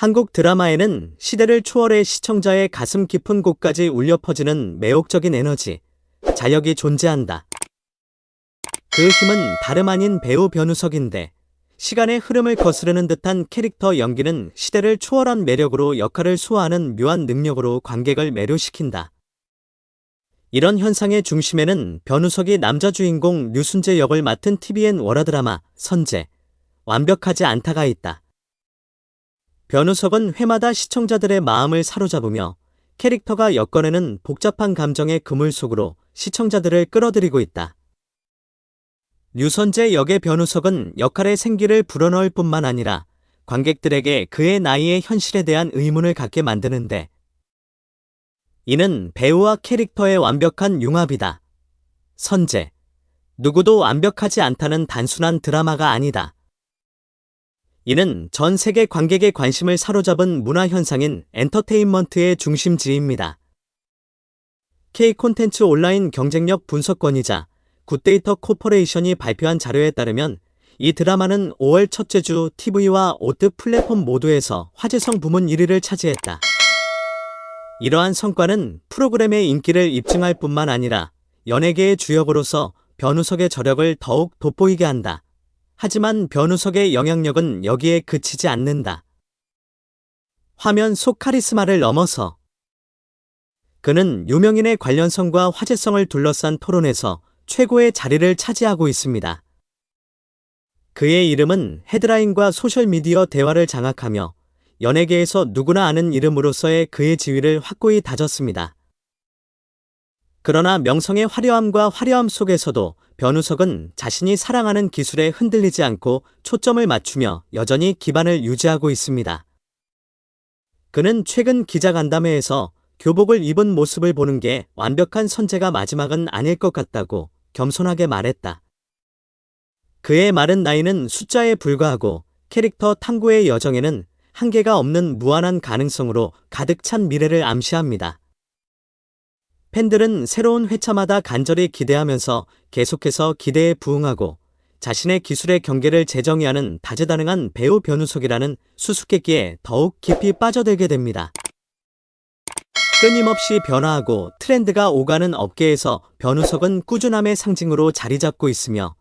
한국 드라마에는 시대를 초월해 시청자의 가슴 깊은 곳까지 울려 퍼지는 매혹적인 에너지, 자력이 존재한다. 그 힘은 다름 아닌 배우 변우석인데, 시간의 흐름을 거스르는 듯한 캐릭터 연기는 시대를 초월한 매력으로 역할을 소화하는 묘한 능력으로 관객을 매료시킨다. 이런 현상의 중심에는 변우석이 남자 주인공 류순재 역을 맡은 TVN 월화드라마 선재, 완벽하지 않다가 있다. 변우석은 회마다 시청자들의 마음을 사로잡으며 캐릭터가 엮어내는 복잡한 감정의 그물 속으로 시청자들을 끌어들이고 있다. 류선재 역의 변우석은 역할의 생기를 불어넣을 뿐만 아니라 관객들에게 그의 나이의 현실에 대한 의문을 갖게 만드는데 이는 배우와 캐릭터의 완벽한 융합이다. 선재. 누구도 완벽하지 않다는 단순한 드라마가 아니다. 이는 전 세계 관객의 관심을 사로잡은 문화 현상인 엔터테인먼트의 중심지입니다. K 콘텐츠 온라인 경쟁력 분석권이자 굿데이터 코퍼레이션이 발표한 자료에 따르면 이 드라마는 5월 첫째 주 TV와 오트 플랫폼 모두에서 화제성 부문 1위를 차지했다. 이러한 성과는 프로그램의 인기를 입증할 뿐만 아니라 연예계의 주역으로서 변우석의 저력을 더욱 돋보이게 한다. 하지만 변우석의 영향력은 여기에 그치지 않는다. 화면 속 카리스마를 넘어서 그는 유명인의 관련성과 화제성을 둘러싼 토론에서 최고의 자리를 차지하고 있습니다. 그의 이름은 헤드라인과 소셜미디어 대화를 장악하며 연예계에서 누구나 아는 이름으로서의 그의 지위를 확고히 다졌습니다. 그러나 명성의 화려함과 화려함 속에서도 변우석은 자신이 사랑하는 기술에 흔들리지 않고 초점을 맞추며 여전히 기반을 유지하고 있습니다. 그는 최근 기자간담회에서 교복을 입은 모습을 보는 게 완벽한 선제가 마지막은 아닐 것 같다고 겸손하게 말했다. 그의 마른 나이는 숫자에 불과하고 캐릭터 탐구의 여정에는 한계가 없는 무한한 가능성으로 가득 찬 미래를 암시합니다. 팬들은 새로운 회차마다 간절히 기대하면서 계속해서 기대에 부응하고 자신의 기술의 경계를 재정의하는 다재다능한 배우 변우석이라는 수수께끼에 더욱 깊이 빠져들게 됩니다. 끊임없이 변화하고 트렌드가 오가는 업계에서 변우석은 꾸준함의 상징으로 자리 잡고 있으며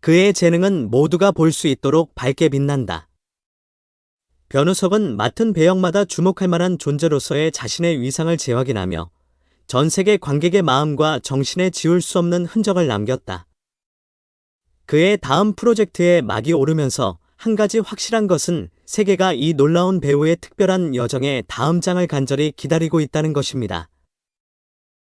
그의 재능은 모두가 볼 수 있도록 밝게 빛난다. 변우석은 맡은 배역마다 주목할 만한 존재로서의 자신의 위상을 재확인하며 전 세계 관객의 마음과 정신에 지울 수 없는 흔적을 남겼다. 그의 다음 프로젝트에 막이 오르면서 한 가지 확실한 것은 세계가 이 놀라운 배우의 특별한 여정의 다음 장을 간절히 기다리고 있다는 것입니다.